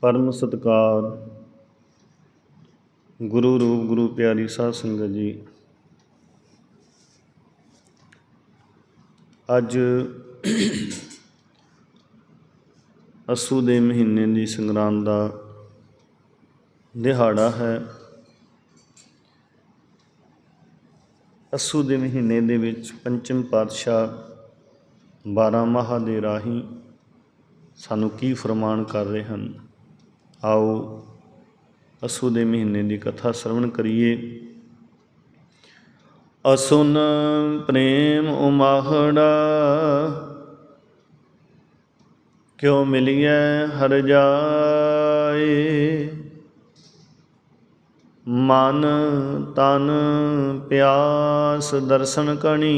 ਪਰਮ ਸਤਿਕਾਰ। ਗੁਰੂ ਰੂਪ, ਗੁਰੂ ਪਿਆਰੀ ਸਾਧ ਸੰਗਤ ਜੀ। ਅੱਜ ਅਸੂ ਦੇ ਮਹੀਨੇ ਦੀ ਸੰਗਰਾਂਦ ਦਾ ਦਿਹਾੜਾ ਹੈ। ਅਸੂ ਦੇ ਮਹੀਨੇ ਦੇ ਵਿੱਚ ਪੰਚਮ ਪਾਤਸ਼ਾਹ 12 ਮਾਹ ਦੇ ਰਾਹੀਂ ਸਾਨੂੰ ਕੀ ਫਰਮਾਨ ਕਰ ਰਹੇ ਹਨ? ਆਓ ਅਸੂ ਦੇ ਮਹੀਨੇ ਦੀ ਕਥਾ ਸ਼ਰਵਣ ਕਰੀਏ। ਅਸੁਨ ਪ੍ਰੇਮ ਉਮਾਹੜਾ, ਕਿਉ ਮਿਲਿਐ ਹਰ ਜਾਏ? ਮਨ ਤਨ ਪਿਆਸ ਦਰਸ਼ਨ ਕਣੀ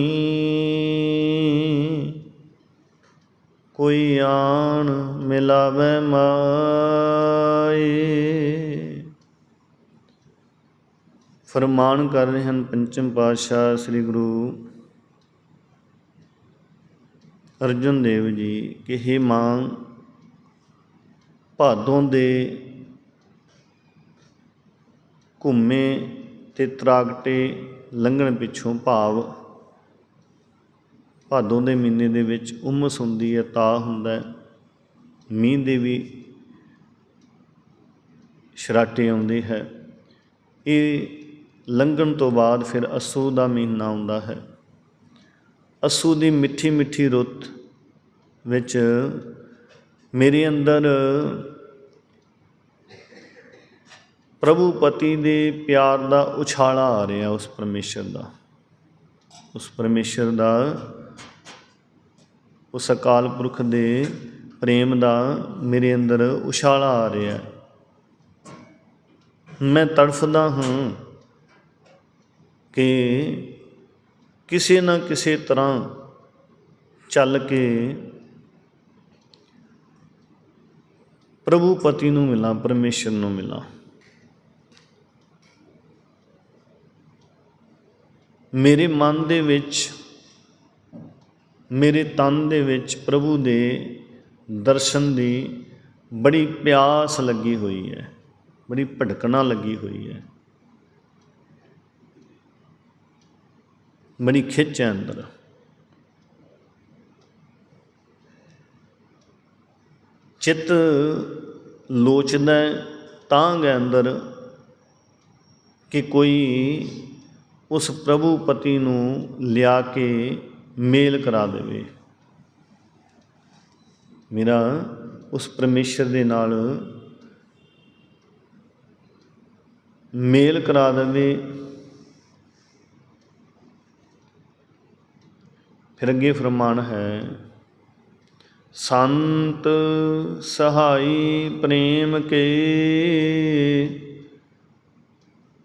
ਕੋਈ ਆਣ ਮਿਲਾਵੇ ਮਾਏ ਫਰਮਾਨ ਕਰ ਰਹੇ ਹਨ ਪੰਚਮ ਪਾਤਸ਼ਾਹ ਸ੍ਰੀ ਗੁਰੂ ਅਰਜਨ ਦੇਵ ਜੀ ਕਿ ਹੇ ਮਾਂ, ਭਾਦੋਂ ਦੇ ਘੁੰਮੇ ਤੇ ਤਰਾਗਟੇ ਲੰਘਣ ਪਿੱਛੋਂ ਭਾਵ ਭਾਦੋਂ ਦੇ ਮਹੀਨੇ ਦੇ ਵਿੱਚ ਉਮਸ ਹੁੰਦੀ ਹੈ ਤਾ ਹੁੰਦਾ ਹੈ। ਮੀਂਹ ਦੇ ਵੀ ਸ਼ਰਾਟੇ ਆਉਂਦੇ ਹੈ। ਇਹ ਲੰਘਣ ਤੋਂ ਬਾਅਦ ਫਿਰ ਅਸੂ ਦਾ ਮਹੀਨਾ ਆਉਂਦਾ ਹੈ। ਅਸੂ ਦੀ ਮਿੱਠੀ ਮਿੱਠੀ ਰੁੱਤ ਵਿੱਚ ਮੇਰੇ ਅੰਦਰ ਪ੍ਰਭੂ ਪਤੀ ਦੇ ਪਿਆਰ ਦਾ ਉਛਾਲਾ ਆ ਰਿਹਾ ਉਸ ਪਰਮੇਸ਼ਰ ਦਾ। ਉਸ ਪਰਮੇਸ਼ਰ ਦਾ ਉਸ ਅਕਾਲ ਪੁਰਖ ਦੇ ਪ੍ਰੇਮ ਦਾ ਮੇਰੇ ਅੰਦਰ ਉਛਾਲਾ ਆ ਰਿਹਾ ਹੈ। ਮੈਂ ਤੜਫਦਾ ਹਾਂ ਕਿ ਕਿਸੇ ਨਾ ਕਿਸੇ ਤਰ੍ਹਾਂ ਚੱਲ ਕੇ ਪ੍ਰਭੂ ਪਤੀ ਨੂੰ ਮਿਲਾਂ, ਪਰਮੇਸ਼ਰ ਨੂੰ ਮਿਲਾਂ। ਮੇਰੇ ਮਨ ਦੇ ਵਿੱਚ ਮੇਰੇ ਤਨ ਦੇ ਵਿੱਚ ਪ੍ਰਭੂ ਦੇ ਦਰਸ਼ਨ ਦੀ ਬੜੀ ਪਿਆਸ ਲੱਗੀ ਹੋਈ ਹੈ, ਬੜੀ ਭਟਕਣਾ ਲੱਗੀ ਹੋਈ ਹੈ। ਬੜੀ ਖਿੱਚ ਹੈ ਅੰਦਰ। ਚਿੱਤ ਲੋਚਦਾ ਤਾਂ ਗੇ ਅੰਦਰ ਕਿ ਕੋਈ ਉਸ ਪ੍ਰਭੂ ਪਤੀ ਨੂੰ ਲਿਆ ਕੇ ਮੇਲ ਕਰਾ ਦੇਵੇ। ਮੇਰਾ ਉਸ ਪਰਮੇਸ਼ਰ ਦੇ ਨਾਲ ਮੇਲ ਕਰਾ ਦੇਵੇ। ਫਿਰ ਅੱਗੇ ਫਰਮਾਨ ਹੈ, ਸੰਤ ਸਹਾਈ ਪ੍ਰੇਮ ਕੇ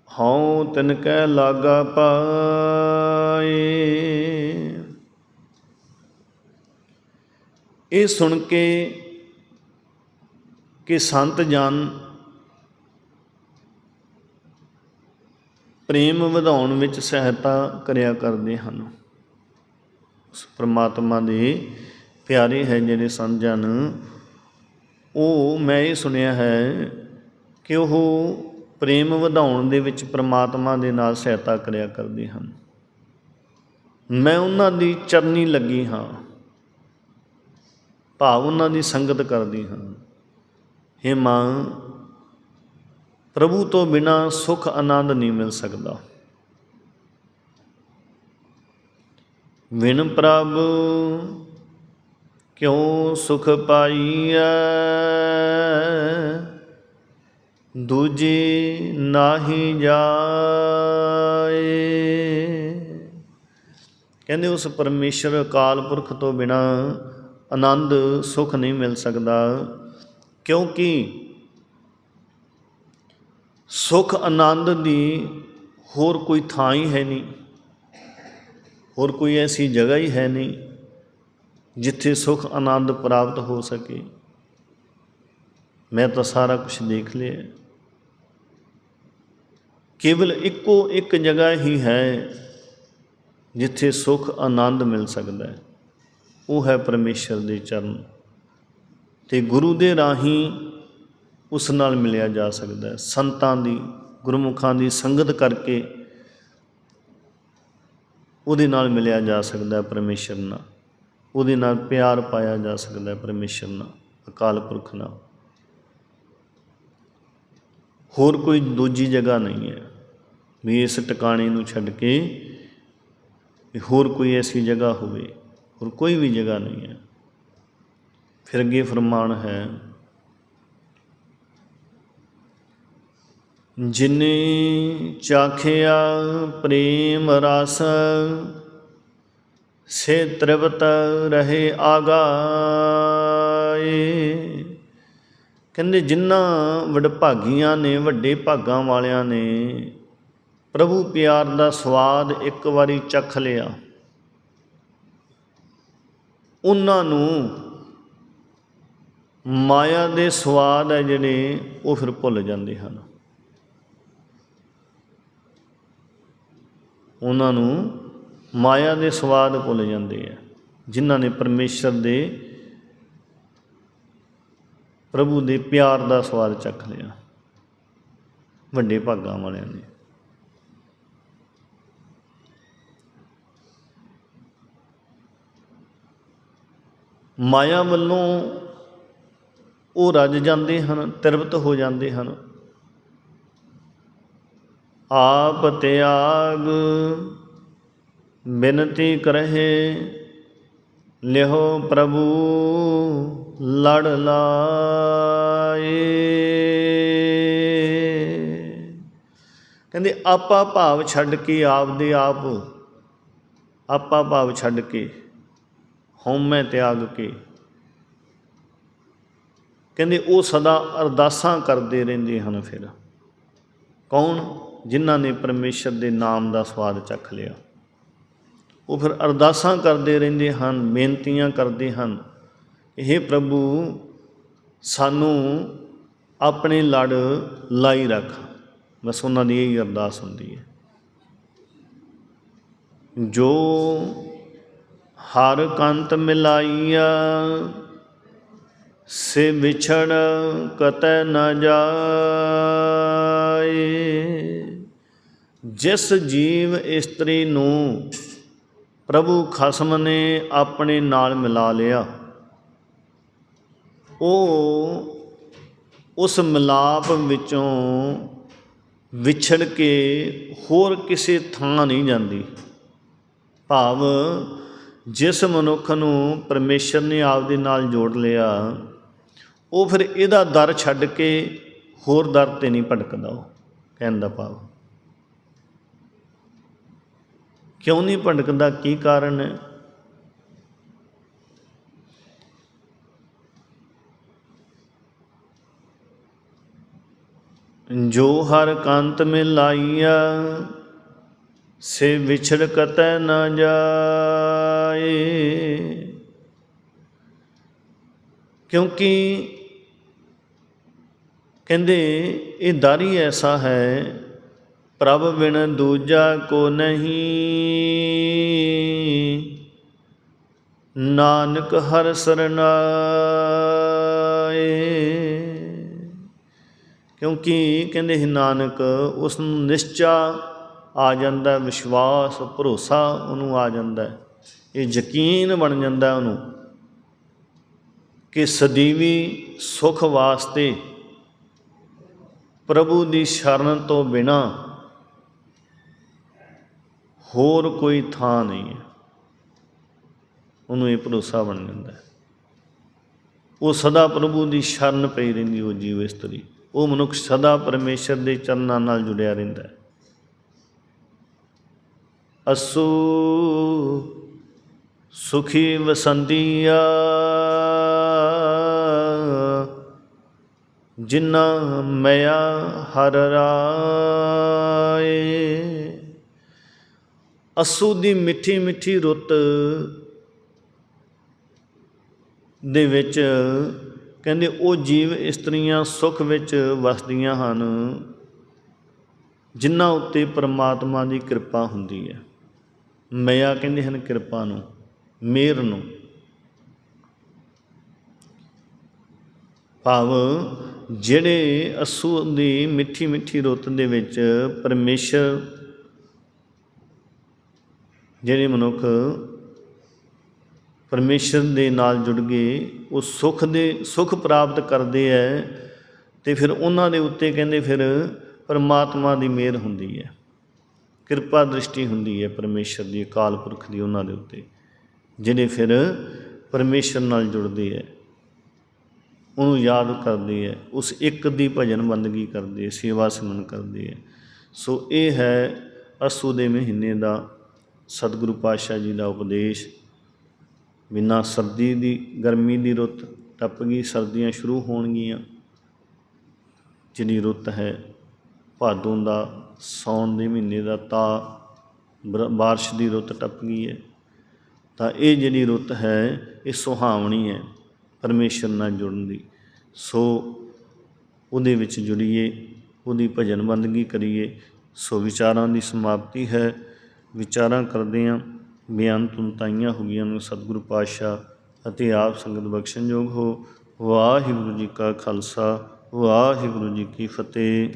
ਹਉ ਤਿਨ ਕੈ ਲਾਗਾ ਪਾਏ। ਇਹ ਸੁਣ ਕੇ ਕਿ ਸੰਤ ਜਨ ਪ੍ਰੇਮ ਵਧਾਉਣ ਵਿੱਚ ਸਹਾਇਤਾ ਕਰਿਆ ਕਰਦੇ ਹਨ। ਉਸ ਪ੍ਰਮਾਤਮਾ ਦੇ ਪਿਆਰੇ ਹੈ ਜਿਹੜੇ ਸੰਤ ਜਨ, ਉਹ ਮੈਂ ਇਹ ਸੁਣਿਆ ਹੈ ਕਿ ਉਹ ਪ੍ਰੇਮ ਵਧਾਉਣ ਦੇ ਵਿੱਚ ਪ੍ਰਮਾਤਮਾ ਦੇ ਨਾਲ ਸਹਾਇਤਾ ਕਰਿਆ ਕਰਦੇ ਹਨ। ਮੈਂ ਉਹਨਾਂ ਦੀ ਚਰਨੀ ਲੱਗੀ ਹਾਂ। ਭਾਵ ਉਹਨਾਂ ਦੀ ਸੰਗਤ ਕਰਦੀ ਹਾਂ। हे ਮਾਂ, ਪ੍ਰਭੂ ਤੋਂ ਬਿਨਾ ਸੁਖ ਆਨੰਦ ਨਹੀਂ ਮਿਲ ਸਕਦਾ। ਵਿਣ ਪ੍ਰਭ ਕਿਉ ਸੁਖ ਪਾਈਐ? ਦੂਜੀ ਨਾਹੀ ਜਾਏ। ਕਹਿੰਦੇ ਉਸ ਪਰਮੇਸ਼ਰ ਅਕਾਲ ਪੁਰਖ ਤੋਂ ਬਿਨਾ ਆਨੰਦ ਸੁਖ ਨਹੀਂ ਮਿਲ ਸਕਦਾ। ਕਿਉਂਕਿ ਸੁਖ ਆਨੰਦ ਦੀ ਹੋਰ ਕੋਈ ਥਾਂ ਹੀ ਹੈ ਨਹੀਂ, ਹੋਰ ਕੋਈ ਐਸੀ ਜਗ੍ਹਾ ਹੀ ਹੈ ਨਹੀਂ ਜਿੱਥੇ ਸੁਖ ਆਨੰਦ ਪ੍ਰਾਪਤ ਹੋ ਸਕੇ। ਮੈਂ ਤਾਂ ਸਾਰਾ ਕੁਝ ਦੇਖ ਲਿਆ। ਕੇਵਲ ਇੱਕੋ ਇੱਕ ਜਗ੍ਹਾ ਹੀ ਹੈ ਜਿੱਥੇ ਸੁਖ ਆਨੰਦ ਮਿਲ ਸਕਦਾ ਹੈ। ਉਹ ਹੈ ਪਰਮੇਸ਼ਰ ਦੇ ਚਰਨ। ਤੇ ਗੁਰੂ ਦੇ ਰਾਹੀਂ ਉਸ ਨਾਲ ਮਿਲਿਆ ਜਾ ਸਕਦਾ ਹੈ। ਸੰਤਾਂ ਦੀ, ਗੁਰਮੁਖਾਂ ਦੀ ਸੰਗਤ ਕਰਕੇ ਉਹਦੇ ਨਾਲ ਮਿਲਿਆ ਜਾ ਸਕਦਾ ਹੈ ਪਰਮੇਸ਼ਰ ਨਾਲ। ਉਹਦੇ ਨਾਲ ਪਿਆਰ ਪਾਇਆ ਜਾ ਸਕਦਾ ਹੈ ਪਰਮੇਸ਼ਰ ਨਾਲ, ਅਕਾਲ ਪੁਰਖ ਨਾਲ। ਹੋਰ ਕੋਈ ਦੂਜੀ ਜਗ੍ਹਾ ਨਹੀਂ ਹੈ। ਵੀ ਇਸ ਟਿਕਾਣੇ ਨੂੰ ਛੱਡ ਕੇ ਹੋਰ ਕੋਈ ਐਸੀ ਜਗ੍ਹਾ ਹੋਵੇ ਹੋਰ ਕੋਈ ਵੀ ਜਗ੍ਹਾ ਨਹੀਂ ਹੈ। ਫਿਰ ਅੱਗੇ ਫਰਮਾਨ ਹੈ, ਜਿਨੇ ਚਾਖਿਆ ਪ੍ਰੇਮ ਰਸ, ਸੇ ਤ੍ਰਿਵਤ ਰਹੇ ਆਗਾਏ। ਕਹਿੰਦੇ ਜਿਨ੍ਹਾਂ ਵਡਭਾਗੀਆਂ ਨੇ, ਵੱਡੇ ਭਾਗਾਂ ਵਾਲਿਆਂ ਨੇ ਪ੍ਰਭੂ ਪਿਆਰ ਦਾ ਸਵਾਦ ਇੱਕ ਵਾਰੀ ਚੱਖ ਲਿਆ। ਉਹਨਾਂ ਨੂੰ ਮਾਇਆ ਦੇ ਸਵਾਦ ਹੈ ਜਿਹੜੇ ਉਹ ਫਿਰ ਭੁੱਲ ਜਾਂਦੇ ਹਨ। ਉਹਨਾਂ ਨੂੰ ਮਾਇਆ ਦੇ ਸਵਾਦ ਭੁੱਲ ਜਾਂਦੇ ਆ, ਜਿਨ੍ਹਾਂ ਨੇ ਪਰਮੇਸ਼ਰ ਦੇ, ਪ੍ਰਭੂ ਦੇ ਪਿਆਰ ਦਾ ਸਵਾਦ ਚੱਖ ਲਿਆ। ਵੱਡੇ ਭਾਗਾਂ ਵਾਲਿਆਂ ਨੇ। ਮਾਇਆ ਵੱਲੋਂ ਉਹ ਰੱਜ ਜਾਂਦੇ ਹਨ ਤਿਰਵਤ ਹੋ ਜਾਂਦੇ ਹਨ। ਆਪ ਤਿਆਗ ਬਿਨਤੀ ਕਰਹਿ, ਲਿਹੋ ਪ੍ਰਭੂ ਲੜ ਲਾਏ। ਕਹਿੰਦੇ, ਆਪਾ ਭਾਵ ਛੱਡ ਕੇ, ਆਪਦੇ ਆਪ, ਆਪਾ ਭਾਵ ਛੱਡ ਕੇ ਹਉਮੈ ਤਿਆਗ ਕੇ। ਕਹਿੰਦੇ ਉਹ ਸਦਾ ਅਰਦਾਸਾਂ ਕਰਦੇ ਰਹਿੰਦੇ ਹਨ ਫਿਰ। ਕੌਣ? ਜਿਨ੍ਹਾਂ ਨੇ ਪਰਮੇਸ਼ਰ ਦੇ ਨਾਮ ਦਾ ਸਵਾਦ ਚੱਖ ਲਿਆ। ਉਹ ਫਿਰ ਅਰਦਾਸਾਂ ਕਰਦੇ ਰਹਿੰਦੇ ਹਨ ਬੇਨਤੀਆਂ ਕਰਦੇ ਹਨ। ਇਹ ਪ੍ਰਭੂ ਸਾਨੂੰ ਆਪਣੇ ਲੜ ਲਾਈ ਰੱਖ। ਬਸ ਉਹਨਾਂ ਦੀ ਇਹ ਅਰਦਾਸ ਹੁੰਦੀ ਹੈ। ਜੋ ਹਰ ਕੰਤ ਮਿਲਾਈਆ। ਸੇ ਵਿਛੜ ਕਤੈ ਨ ਜਾਏ। ਜਿਸ ਜੀਵ ਇਸਤਰੀ ਨੂੰ ਪ੍ਰਭੂ ਖਸਮ ਨੇ ਆਪਣੇ ਨਾਲ ਮਿਲਾ ਲਿਆ, ਉਹ ਉਸ ਮਿਲਾਪ ਵਿੱਚੋਂ ਵਿਛੜ ਕੇ ਹੋਰ ਕਿਸੇ ਥਾਂ ਨਹੀਂ ਜਾਂਦੀ। ਭਾਵ ਜਿਸ ਮਨੁੱਖ ਨੂੰ ਪਰਮੇਸ਼ਰ ਨੇ ਆਪਦੇ ਨਾਲ ਜੋੜ ਲਿਆ, ਉਹ ਫਿਰ ਇਹਦਾ ਦਰ ਛੱਡ ਕੇ ਹੋਰ ਦਰ ਤੇ ਨਹੀਂ ਭਟਕਦਾ ਉਹ, ਕਹਿਣ ਦਾ ਭਾਵ। ਕਿਉਂ ਨਹੀਂ ਭਟਕਦਾ? ਕੀ ਕਾਰਨ ਹੈ? ਜੋ ਹਰ ਕੰਤ ਮੇ ਲਾਈਆ ਸੇ ਵਿਛੜ ਕਤੈ ਜਾ ਜਾਏ। ਕਿਉਂਕਿ ਕਹਿੰਦੇ, ਇਹ ਦਾਰੀ ਐਸਾ ਹੈ, ਪ੍ਰਭ ਬਿਨ ਦੂਜਾ ਕੋ ਨਹੀਂ। ਨਾਨਕ ਹਰ ਸਰਨਾਏ ਕਿਉਂਕਿ ਕਹਿੰਦੇ ਹੀ ਨਾਨਕ, ਉਸ ਨੂੰ ਨਿਸ਼ਚਾ ਆ ਜਾਂਦਾ, ਵਿਸ਼ਵਾਸ, ਭਰੋਸਾ ਉਹਨੂੰ ਆ ਜਾਂਦਾ ਇਹ ਯਕੀਨ ਬਣ ਜਾਂਦਾ ਉਹਨੂੰ ਕਿ ਸਦੀਵੀ ਸੁਖ ਵਾਸਤੇ ਪ੍ਰਭੂ ਦੀ ਸ਼ਰਨ ਤੋਂ ਬਿਨਾ ਹੋਰ ਕੋਈ ਥਾਂ ਨਹੀਂ ਹੈ। ਉਹਨੂੰ ਇਹ ਭਰੋਸਾ ਬਣ ਜਾਂਦਾ ਹੈ। ਉਹ ਸਦਾ ਪ੍ਰਭੂ ਦੀ ਸ਼ਰਨ ਪਈ ਰਹਿੰਦੀ, ਉਹ ਜੀਵ ਇਸਤਰੀ ਉਹ ਮਨੁੱਖ ਸਦਾ ਪਰਮੇਸ਼ਰ ਦੇ ਚਰਨਾਂ ਨਾਲ ਜੁੜਿਆ ਰਹਿੰਦਾ ਹੈ। ਅਸੂ ਸੁਖੀ ਵਸੰਦੀਆ। ਜਿਨਾ ਮਿਆ ਹਰ ਰਾਏ। ਅਸੂ ਦੀ ਮਿੱਠੀ ਮਿੱਠੀ ਰੁੱਤ ਦੇ ਵਿੱਚ ਕਹਿੰਦੇ ਉਹ ਜੀਵ ਇਸਤਰੀਆਂ ਸੁਖ ਵਿੱਚ ਵਸਦੀਆਂ ਹਨ ਜਿਨ੍ਹਾਂ ਉੱਤੇ ਪ੍ਰਮਾਤਮਾ ਦੀ ਕਿਰਪਾ ਹੁੰਦੀ ਹੈ। ਮਿਆ ਕਹਿੰਦੇ ਹਨ ਕਿਰਪਾ ਨੂੰ। ਮਿਹਰ ਨੂੰ। ਭਾਵ ਜਿਹੜੇ ਅਸੂ ਦੀ ਮਿੱਠੀ ਮਿੱਠੀ ਰੁੱਤ ਦੇ ਵਿੱਚ ਪਰਮੇਸ਼ਰ, ਜਿਹੜੇ ਮਨੁੱਖ ਪਰਮੇਸ਼ਰ ਦੇ ਨਾਲ ਜੁੜ ਗਏ ਉਹ ਸੁਖ ਦੇ, ਸੁਖ ਪ੍ਰਾਪਤ ਕਰਦੇ ਐ, ਤੇ ਫਿਰ ਉਹਨਾਂ ਦੇ ਉੱਤੇ ਕਹਿੰਦੇ ਫਿਰ ਪਰਮਾਤਮਾ ਦੀ ਮਿਹਰ ਹੁੰਦੀ ਹੈ ਕਿਰਪਾ ਦ੍ਰਿਸ਼ਟੀ ਹੁੰਦੀ ਹੈ ਪਰਮੇਸ਼ਰ ਦੀ, ਅਕਾਲ ਪੁਰਖ ਦੀ ਉਹਨਾਂ ਦੇ ਉੱਤੇ। ਜਿਹੜੇ ਫਿਰ ਪਰਮੇਸ਼ਰ ਨਾਲ ਜੁੜਦੇ ਹੈ, ਉਹਨੂੰ ਯਾਦ ਕਰਦੇ ਹੈ, ਉਸ ਇੱਕ ਦੀ ਭਜਨ ਬੰਦਗੀ ਕਰਦੇ ਐ ਸੇਵਾ ਸਿਮਰਨ ਕਰਦੇ ਹੈ। ਸੋ ਇਹ ਹੈ ਅਸੂ ਦੇ ਮਹੀਨੇ ਦਾ ਸਤਿਗੁਰੂ ਪਾਤਸ਼ਾਹ ਜੀ ਦਾ ਉਪਦੇਸ਼। ਬਿਨਾਂ ਸਰਦੀ ਦੀ, ਗਰਮੀ ਦੀ ਰੁੱਤ ਟੱਪ ਗਈ, ਸਰਦੀਆਂ ਸ਼ੁਰੂ ਹੋਣਗੀਆਂ। ਜਿਹੜੀ ਰੁੱਤ ਹੈ, ਭਾਦੋਂ ਦਾ ਸੌਣ ਦੇ ਮਹੀਨੇ ਦਾ, ਤਾ ਬਰ- ਬਾਰਿਸ਼ ਦੀ ਰੁੱਤ ਟੱਪ ਗਈ ਹੈ। ਤਾਂ ਇਹ ਜਿਹੜੀ ਰੁੱਤ ਹੈ, ਇਹ ਸੁਹਾਵਣੀ ਹੈ ਪਰਮੇਸ਼ਰ ਨਾਲ ਜੁੜਨ ਦੀ। ਸੋ ਉਹਦੇ ਵਿੱਚ ਜੁੜੀਏ, ਉਹਦੀ ਭਜਨ ਬੰਦਗੀ ਕਰੀਏ। ਸੋ ਵਿਚਾਰਾਂ ਦੀ ਸਮਾਪਤੀ ਹੈ। ਵਿਚਾਰਾਂ ਕਰਦੇ ਹਾਂ ਬਿਆਨ ਤੁਨਤਾਈਆਂ ਹੋ ਗਈਆਂ ਨੂੰ ਸਤਿਗੁਰੂ ਪਾਤਸ਼ਾਹ ਅਤੇ ਆਪ ਸੰਗਤ ਬਖਸ਼ਣਯੋਗ ਹੋ। ਵਾਹਿਗੁਰੂ ਜੀ ਕਾ ਖਾਲਸਾ, ਵਾਹਿਗੁਰੂ ਜੀ ਕੀ ਫਤਿਹ।